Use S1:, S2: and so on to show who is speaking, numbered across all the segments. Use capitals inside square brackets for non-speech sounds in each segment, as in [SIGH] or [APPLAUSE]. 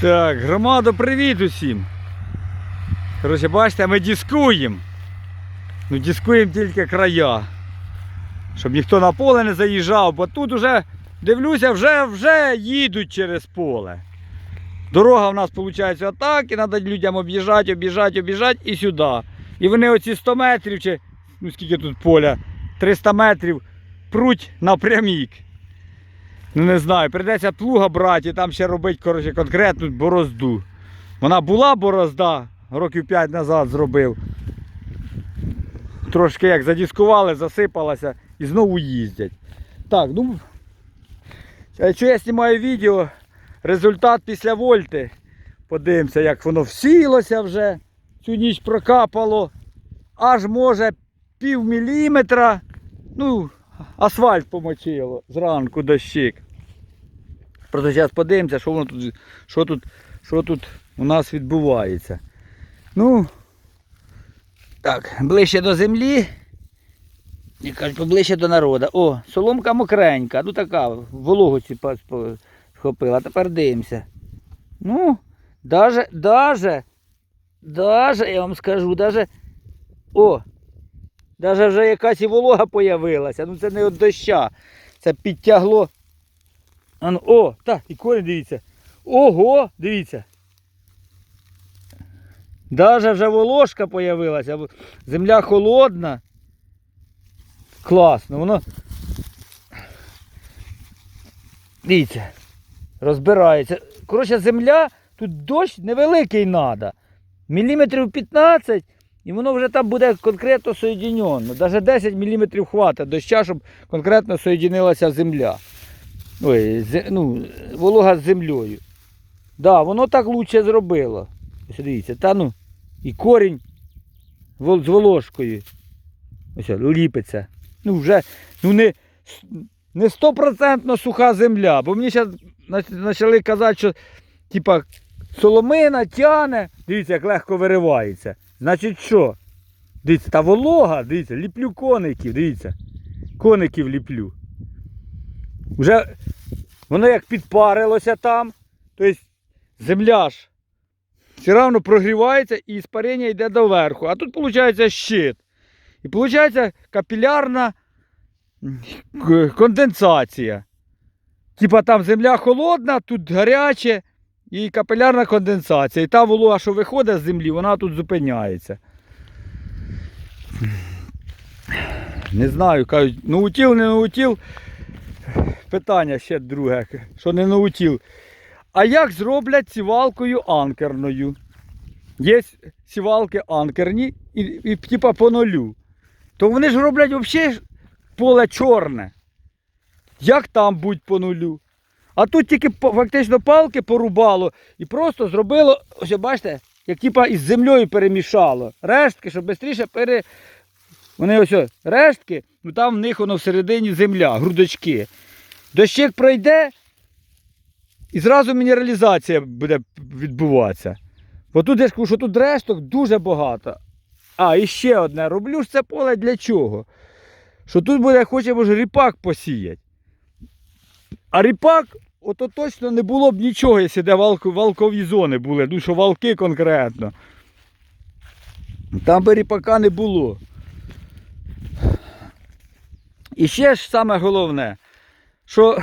S1: Так, громада, привіт усім. Коротше, бачите, ми дискуємо. Ну, дискуємо тільки края. Щоб ніхто на поле не заїжджав, бо тут вже, дивлюся, вже, вже їдуть через поле. Дорога в нас виходить отак, і треба людям об'їжджати, об'їжджати, об'їжджати і сюди. І вони оці 100 метрів, чи ну скільки тут поля, 300 метрів пруть напрямік. Ну не знаю, прийдеться плуга брати і там ще робити коротше, конкретну борозду. Вона була борозда, років 5 назад зробив. Трошки як задіскували, засипалася і знову їздять. Так, ну. е, Що я знімаю відео, результат після вольти. Подивимося, як воно всілося вже. Цю ніч прокапало. Аж може пів міліметра. Ну, асфальт помочило зранку дощик. Просто зараз подивимося, що воно тут, що тут, що тут у нас відбувається. Ну, так, ближче до землі. І кажуть, поближче до народу. О, соломка мокренька, ну така, вологу схопила. Тепер дивимося. Ну, даже, даже, даже, я вам скажу, даже, о, даже вже якась і волога появилася. Ну це не від доща. Це підтягло. А ну, о, так, і корінь дивіться. Ого, дивіться. Даже вже волошка появилася. Земля холодна. Класно, воно. Дивіться. Розбирається. Коротше, земля, тут дощ невеликий треба. Міліметрів 15, і воно вже там буде конкретно соєдинено. Навіть 10 міліметрів хватить доща, щоб конкретно соєдинилася земля. Ой, ну, волога з землею. Да, воно так лучше зробило. Ось дивіться, та ну, і корінь з волошкою. Ось ліпиться. Ну вже ну не, не стопроцентно суха земля. Бо мені зараз почали казати, що типа соломина тяне. Дивіться, як легко виривається. Значить що? Дивіться, та волога, дивіться, ліплю коників, дивіться. Коників ліплю. Вже воно як підпарилося там. Тобто земля ж все одно прогрівається і іспарення йде доверху. А тут виходить щит. І виходить капілярна конденсація. Типа там земля холодна, тут гаряче і капілярна конденсація. І та волога, що виходить з землі, вона тут зупиняється. Не знаю, кажуть, наутіл, не наутіл. Питання ще друге, що не наутіл. А як зроблять сівалкою анкерною? Є сівалки анкерні і, і типа по нулю. То вони ж роблять взагалі поле чорне. Як там будь по нулю? А тут тільки фактично палки порубало і просто зробило, ось бачите, як типа із землею перемішало. Рештки, щоб швидше пере. Вони ось рештки, ну там в них воно всередині земля, грудочки. Дощик пройде, і зразу мінералізація буде відбуватися. Бо тут я ж кажу, що тут решток дуже багато. А, і ще одне. Роблю ж це поле для чого? Що тут буде, хочемо ж ріпак посіяти. А ріпак, ото точно не було б нічого, якщо де валко, валкові зони були. Ну, що валки конкретно. Там би ріпака не було. І ще ж саме головне, що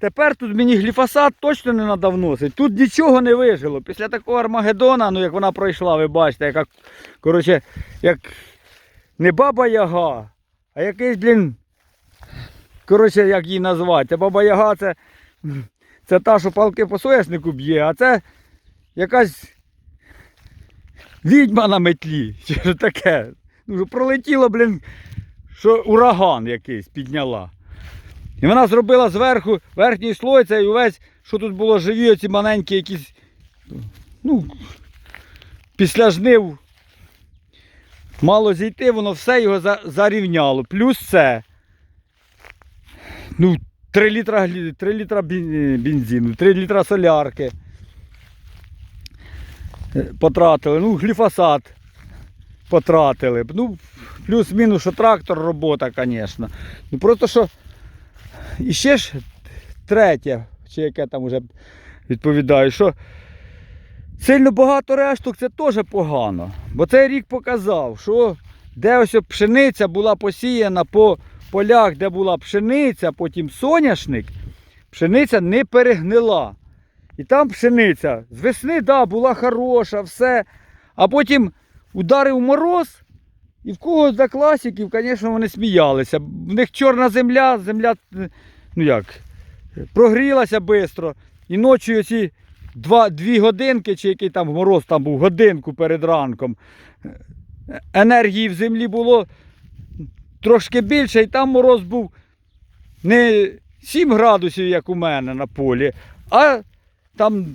S1: тепер тут мені гліфосат точно не треба вносити. Тут нічого не вижило. Після такого Армагеддона, ну як вона пройшла, ви бачите, яка, коротше, як не баба Яга, а якийсь, блін, коротше, як її назвати. Баба Яга це, це та, що палки по соняшнику б'є, а це якась відьма на метлі. [LAUGHS] Що таке. Ну, пролетіло, блін, що ураган якийсь підняла. І вона зробила зверху верхній слой, цей увесь, що тут було живі, оці маленькі якісь. Ну, після жнив мало зійти, воно все його зарівняло. Плюс це. Ну, 3 літра, 3 літра бензину, 3 літра солярки. Е, Потратили. Ну, гліфосат потратили. Ну, плюс-мінус, що трактор робота, звісно. Ну просто що. І ще ж третє, чи яке там уже відповідаю, що сильно багато решток це теж погано. Бо цей рік показав, що де ось пшениця була посіяна по полях, де була пшениця, потім соняшник, пшениця не перегнила. І там пшениця з весни да, була хороша, все. А потім ударив мороз, і в когось за класиків, звісно, вони сміялися. В них чорна земля, земля, ну як, прогрілася швидко. І ночі оці два, дві годинки, чи який там мороз там був, годинку перед ранком. е, Енергії в землі було трошки більше, і там мороз був не 7 градусів, як у мене на полі, а там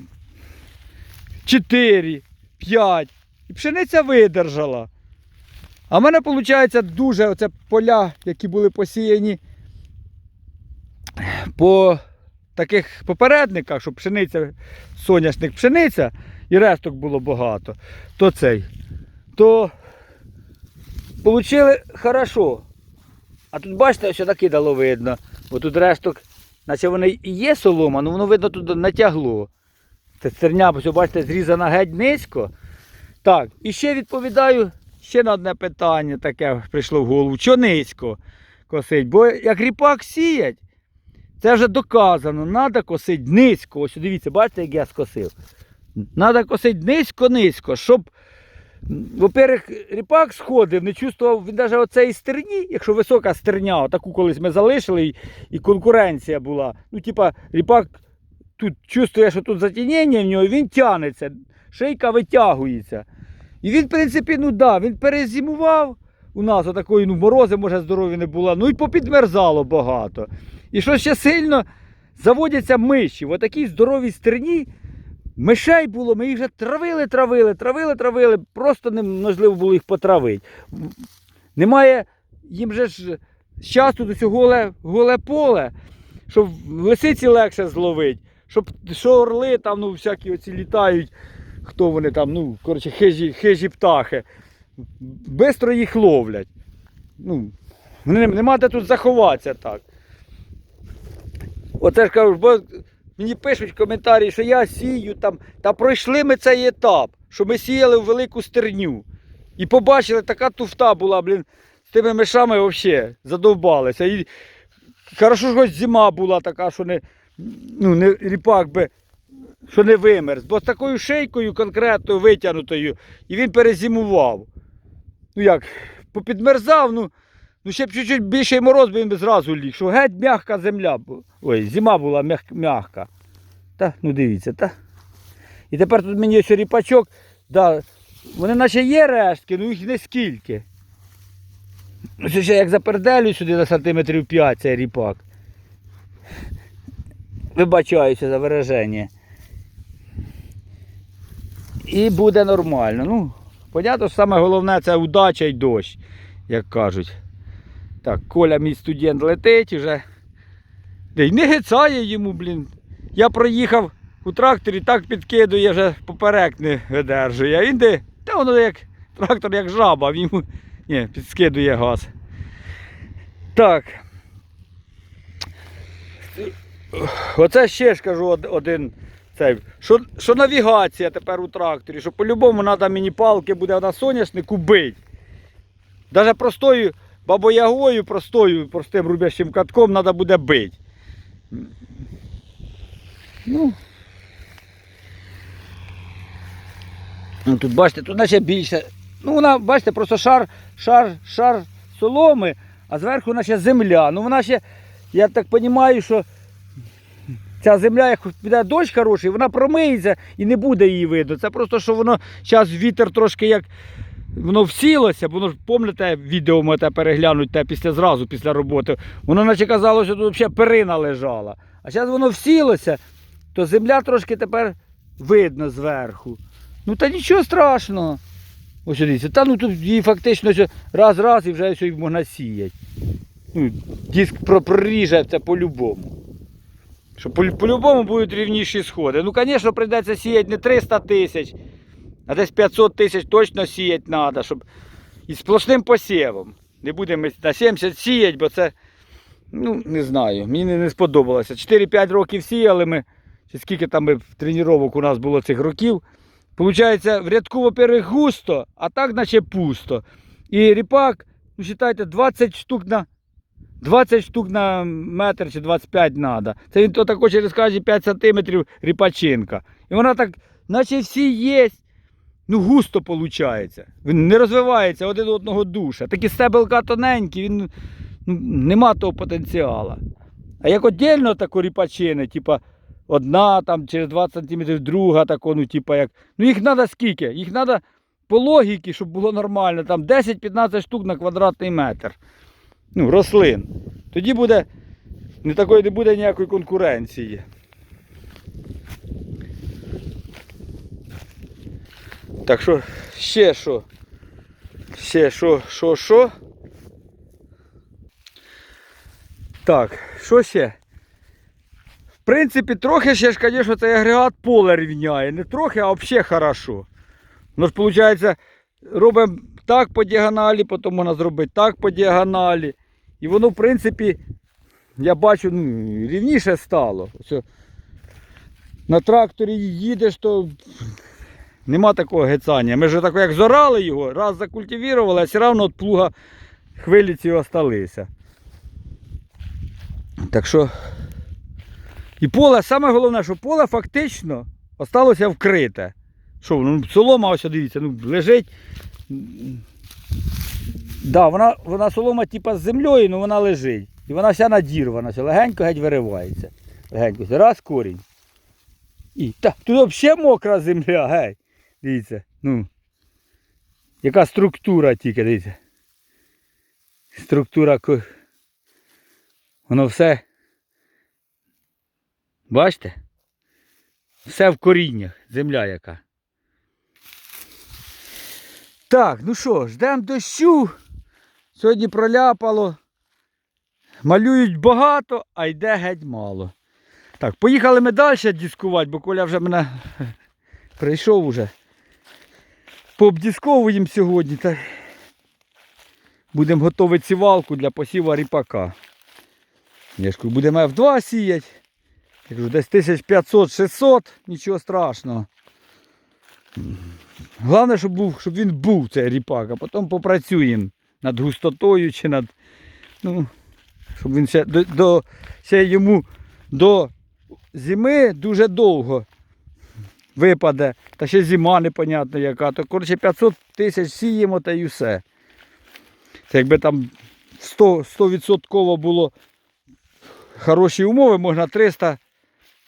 S1: 4, 5. І пшениця видержала. А в мене виходить дуже оце поля, які були посіяні по таких попередниках, що пшениця, соняшник пшениця і решток було багато, то цей. То Получили хорошо. А тут бачите, що таки дало видно. Бо тут решток, наче вони і є солома, але воно видно тут натягло. Це стерня, ось бачите, зрізана геть низько. Так, і ще відповідаю ще на одне питання таке прийшло в голову. Чого низько косить? Бо як ріпак сіять, це вже доказано, треба косити низько. Ось дивіться, бачите, як я скосив. Треба косити низько-низько, щоб во-первых, ріпак сходив, не чувствував він навіть оцеї стерні, якщо висока стерня, таку колись ми залишили, і, конкуренція була. Ну, типа, ріпак тут чувствує, що тут затінення в нього, він тягнеться, шийка витягується. І він, в принципі, ну да, він перезимував. У нас отакої, ну, морози, може, здорові не було, ну і попідмерзало багато. І що ще сильно заводяться миші. В отакій здоровій стерні Мишей було, ми їх вже травили, травили, травили, травили, просто неможливо було їх потравити. Немає їм же ж часу до цього голе, голе поле, щоб лисиці легше зловити, щоб що орли там, ну, всякі оці літають, хто вони там, ну, коротше, хижі, хижі птахи. Бистро їх ловлять. Ну, нема де тут заховатися так. Оце ж кажу, бо Мені пишуть коментарі, що я сію там, та пройшли ми цей етап, що ми сіяли в велику стерню. І побачили, така туфта була, блін, з тими мишами взагалі задовбалися. І хорошо, що зима була така, що не, ну, не ріпак би, що не вимерз. Бо з такою шейкою конкретно витягнутою, і він перезимував. Ну як, попідмерзав, ну, ну ще б чуть-чуть більший мороз, би він би зразу ліг, що геть м'яка земля. Ой, зима була м'як- м'яка. Та, ну дивіться, та. І тепер тут мені ось ріпачок, да, вони наче є рештки, ну їх не скільки. Ось ще як заперделю сюди на сантиметрів 5 цей ріпак. Вибачаюся за вираження. І буде нормально. Ну, понятно, саме головне це удача і дощ, як кажуть. Так, Коля, мій студент, летить. Де й не гицає йому, блін. Я проїхав у тракторі, так підкидує, вже поперек не видержує. А він де, та воно як трактор, як жаба, він йому ні, підскидує газ. Так. Оце ще ж кажу один. Цей, що, що навігація тепер у тракторі, що по-любому треба мені палки буде на соняшнику бить. Навіть простою бабоягою, простою, простим рубящим катком треба буде бити. Ну. Ну, тут бачите, тут наче більше. Ну, вона, бачите, просто шар, шар, шар соломи, а зверху наче земля. Ну вона ще, я так розумію, що ця земля, як піде дощ хороший, вона промиється і не буде її видно. Це просто, що воно зараз вітер трошки як. Воно всілося, бо воно ж пам'ятаєте, відео можете переглянути те після зразу, після роботи. Воно наче казало, що тут взагалі перина лежала. А зараз воно всілося, то земля трошки тепер видно зверху. Ну та нічого страшного. Ось дивіться, та ну тут її фактично раз-раз і вже все можна сіяти. Ну, диск про- проріже це по-любому. Що по- по-любому будуть рівніші сходи. Ну, звісно, прийдеться сіяти не 300 тисяч, а десь 500 тисяч точно сіяти треба, щоб із сплошним посівом. Не будемо на 70 сіяти, бо це, ну, не знаю, мені не, сподобалося. 4-5 років сіяли ми чи скільки там ми тренувань у нас було цих років. Получається, в рядку, во-первых, густо, а так наче пусто. І ріпак, ну вважайте, 20 штук на 20 штук на метр чи 25 треба. Це він то тако через кожні 5 сантиметрів ріпачинка. І вона так, наче всі є. Ну, густо виходить. Він не розвивається один одного душа. Такі стебелка тоненькі, він ну, нема того потенціалу. А як отдельно тако ріпачини, типа одна там через 20 см, друга тако, ну, типа як. Ну їх треба скільки? Їх треба по логіки, щоб було нормально, там 10-15 штук на квадратний метр. Ну, рослин. Тоді буде, не такої не буде ніякої конкуренції. Так що, ще що? Ще що, що, що? Так, що ще? В принципі, трохи ще ж, звісно, цей агрегат поле рівняє. Не трохи, а взагалі хорошо. Ну ж, виходить, робимо так по діагоналі, потім можна зробити так по діагоналі. І воно, в принципі, я бачу, ну, рівніше стало. Ось, на тракторі їдеш, то нема такого гецання. Ми ж тако як зорали його, раз закультивували, а все одно від плуга хвилі ці осталися. Так що. І поле, саме головне, що поле фактично осталося вкрите. Що? Ну, солома, ось дивіться, ну, лежить. Да, вона, вона солома типа з землею, але вона лежить. І вона вся надірвана, легенько геть виривається. Легенько. Раз корінь. І та, тут взагалі мокра земля, геть. Дивіться. Ну. Яка структура тільки, дивіться. Структура. Воно все. Бачите? Все в коріннях. Земля яка. Так, ну що, ждемо дощу. Сьогодні проляпало. Малюють багато, а йде геть мало. Так, поїхали ми далі дискувати, бо Коля вже мене [LAUGHS] прийшов уже. Пообдісковуємо сьогодні. Та... Будемо готувати сівалку для посіву ріпака. Я будемо F2 сіяти. Я кажу, десь 1500-600, нічого страшного. Головне, щоб, був, щоб він був цей ріпак, а потім попрацюємо над густотою чи над. Ну, щоб він ще до, до ще йому до зими дуже довго випаде. Та ще зима непонятна яка. То коротше 500 тисяч сіємо та й все. Це якби там 100%, 100% було хороші умови, можна 300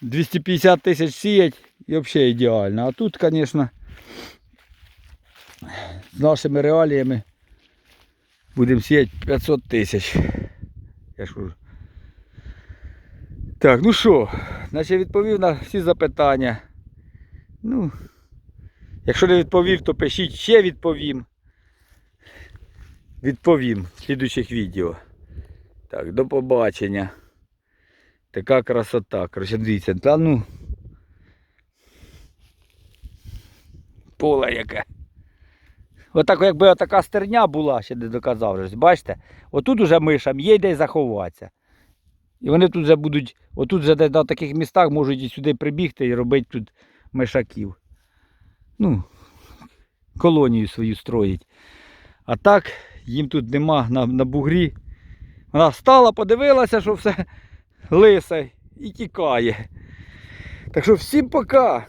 S1: 250 тисяч сіяти і взагалі ідеально. А тут, звісно, з нашими реаліями будемо сіяти 500 тисяч. Я ж кажу. Так, ну що, наче відповів на всі запитання. Ну, якщо не відповів, то пишіть ще відповім. Відповім в слідучих відео. Так, до побачення. Така красота. Короче, дивіться, та ну. Поле яке. Отак, якби така стерня була, ще не доказав. Бачите? Отут уже мишам є де заховатися. І вони тут вже будуть, отут вже десь на таких містах можуть і сюди прибігти і робити тут мишаків. Ну, колонію свою строїть. А так, їм тут нема на, на бугрі. Вона встала, подивилася, що все лисе і тікає. Так що всім пока.